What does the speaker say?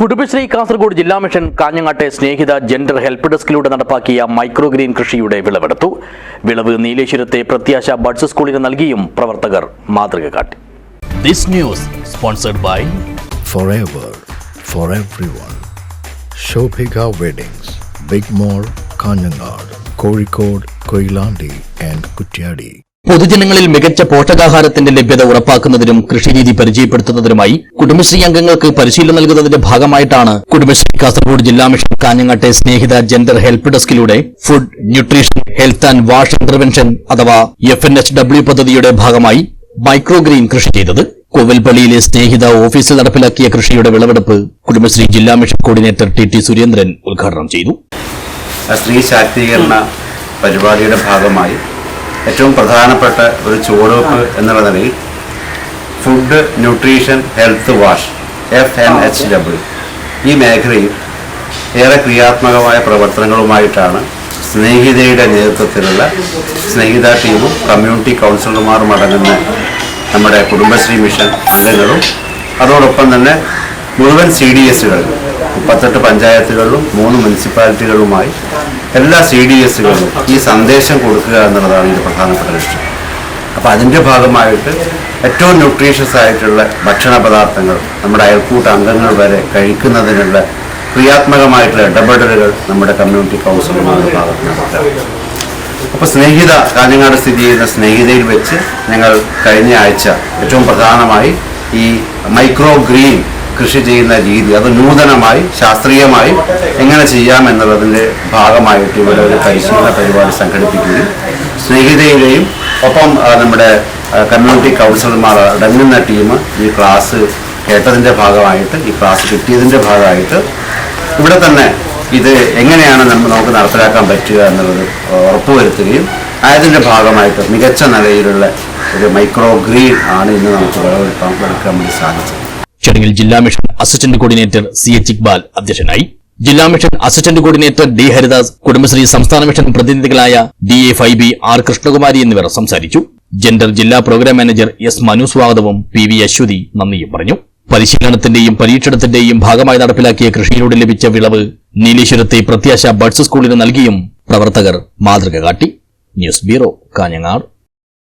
കുടുംബശ്രീ കാസർഗോഡ് ജില്ലാ മിഷൻ കാഞ്ഞങ്ങാട്ടെ Snehitha gender help ഡെസ്കിലൂടെ നടപ്പാക്കിയ മൈക്രോ ഗ്രീൻ കൃഷിയുടെ വിളവെടുത്തു. വിളവ് നീലേശ്വരത്തെ പ്രത്യാശ ബഡ്സ് സ്കൂളിന് നൽകിയും പ്രവർത്തകർ മാതൃക കാട്ടി. This news sponsored by forever for everyone Shobhika weddings big mall Kanhangad Kozhikode Koyilandy and Kutyadi. പൊതുജനങ്ങളിൽ മികച്ച പോഷകാഹാരത്തിന്റെ ലഭ്യത ഉറപ്പാക്കുന്നതിനും കൃഷിരീതി പരിചയപ്പെടുത്തുന്നതിനുമായി കുടുംബശ്രീ അംഗങ്ങൾക്ക് പരിശീലനം നൽകുന്നതിന്റെ ഭാഗമായിട്ടാണ് കുടുംബശ്രീ കാസർഗോഡ് ജില്ലാ മിഷൻ കാഞ്ഞങ്ങാട്ടെ Snehitha gender help ഡെസ്കിലൂടെ food nutrition health and wash intervention അഥവാ എഫ് എൻ എച്ച് ഡബ്ല്യു പദ്ധതിയുടെ ഭാഗമായി മൈക്രോഗ്രീൻ കൃഷി ചെയ്തത്. കോവിൽപ്പള്ളിയിലെ സ്നേഹിത ഓഫീസിൽ നടപ്പിലാക്കിയ കൃഷിയുടെ വിളവെടുപ്പ് കുടുംബശ്രീ ജില്ലാ mission coordinator T T Surendran ഉദ്ഘാടനം ചെയ്തു. സ്ത്രീ ശാക്തീകരണ പരിപാടിയുടെ ഭാഗമായി ഏറ്റവും പ്രധാനപ്പെട്ട ഒരു ചുവടുവെപ്പ് എന്നുള്ള നിലയിൽ food nutrition health wash F N H W ഈ മേഖലയിൽ ഏറെ ക്രിയാത്മകമായ പ്രവർത്തനങ്ങളുമായിട്ടാണ് സ്നേഹിതയുടെ നേതൃത്വത്തിലുള്ള സ്നേഹിത ടീമും കമ്മ്യൂണിറ്റി കൗൺസിലർമാരും അടങ്ങുന്ന നമ്മുടെ കുടുംബശ്രീ മിഷൻ അംഗങ്ങളും. അതോടൊപ്പം തന്നെ മുഴുവൻ സി ഡി എസുകളിലും മുപ്പത്തെട്ട് പഞ്ചായത്തുകളിലും മൂന്ന് മുനിസിപ്പാലിറ്റികളുമായി എല്ലാ സി ഡി എസുകളിലും ഈ സന്ദേശം കൊടുക്കുക എന്നുള്ളതാണ് ഇതിന്റെ പ്രധാനപ്പെട്ട ലക്ഷ്യം. അപ്പോൾ അതിന്റെ ഭാഗമായിട്ട് ഏറ്റവും ന്യൂട്രീഷ്യസ് ആയിട്ടുള്ള ഭക്ഷണ പദാർത്ഥങ്ങൾ നമ്മുടെ അയൽക്കൂട്ട അംഗങ്ങൾ വരെ കഴിക്കുന്നതിനുള്ള ക്രിയാത്മകമായിട്ടുള്ള ഇടപെടലുകൾ നമ്മുടെ കമ്മ്യൂണിറ്റി കൗൺസിലർമാരുടെ ഭാഗത്ത് നടത്തുക അപ്പോൾ സ്നേഹിത കാഞ്ഞങ്ങാട് സ്ഥിതി ചെയ്യുന്ന സ്നേഹിതയിൽ വെച്ച് ഞങ്ങൾ കഴിഞ്ഞ ആഴ്ച ഏറ്റവും പ്രധാനമായി ഈ മൈക്രോ ഗ്രീൻ കൃഷി ചെയ്യുന്ന രീതി അത് നൂതനമായി ശാസ്ത്രീയമായി എങ്ങനെ ചെയ്യാം എന്നുള്ളതിന്റെ ഭാഗമായിട്ട് ഇവിടെ ഒരു പരിശീലന പരിപാടി സംഘടിപ്പിക്കുകയും സ്നേഹിതയിലെയും ഒപ്പം നമ്മുടെ കമ്മ്യൂണിറ്റി കൗൺസിലർമാർ അടങ്ങുന്ന ടീം ഈ ക്ലാസ് കേട്ടതിന്റെ ഭാഗമായിട്ട് ഈ ക്ലാസ് കിട്ടിയതിന്റെ ഭാഗമായിട്ട് ഇവിടെ തന്നെ ഇത് എങ്ങനെയാണ് നമ്മൾ നമുക്ക് നടപ്പിലാക്കാൻ പറ്റുക എന്നുള്ളത് ഉറപ്പുവരുത്തുകയും അതിന്റെ ഭാഗമായിട്ട് മികച്ച നിലയിലുള്ള ഒരു മൈക്രോ ഗ്രീൻ ആണ് ഇന്ന് നമുക്ക് വിളവെടുക്കാൻ എടുക്കാൻ വേണ്ടി സാധിച്ചത്. ചടങ്ങിൽ ജില്ലാ mission assistant coordinator C H Iqbal അധ്യക്ഷനായി. ജില്ലാ mission assistant coordinator D Haridas Kudumbashree സംസ്ഥാന മിഷൻ പ്രതിനിധികളായ ഡി എ ഫൈ ബി ആർ കൃഷ്ണകുമാരി എന്നിവർ സംസാരിച്ചു. ജെൻഡർ ജില്ലാ പ്രോഗ്രാം മാനേജർ എസ് മനു സ്വാഗതവും പി വി അശ്വതി നന്ദിയും പറഞ്ഞു. പരിശീലനത്തിന്റെയും പരീക്ഷണത്തിന്റെയും ഭാഗമായി നടപ്പിലാക്കിയ കൃഷിയിലൂടെ ലഭിച്ച വിളവ് നീലേശ്വരത്തെ പ്രത്യാശ ബഡ്സ് സ്കൂളിന് നൽകിയും പ്രവർത്തകർ മാതൃക കാട്ടി. News bureau Kanhangad.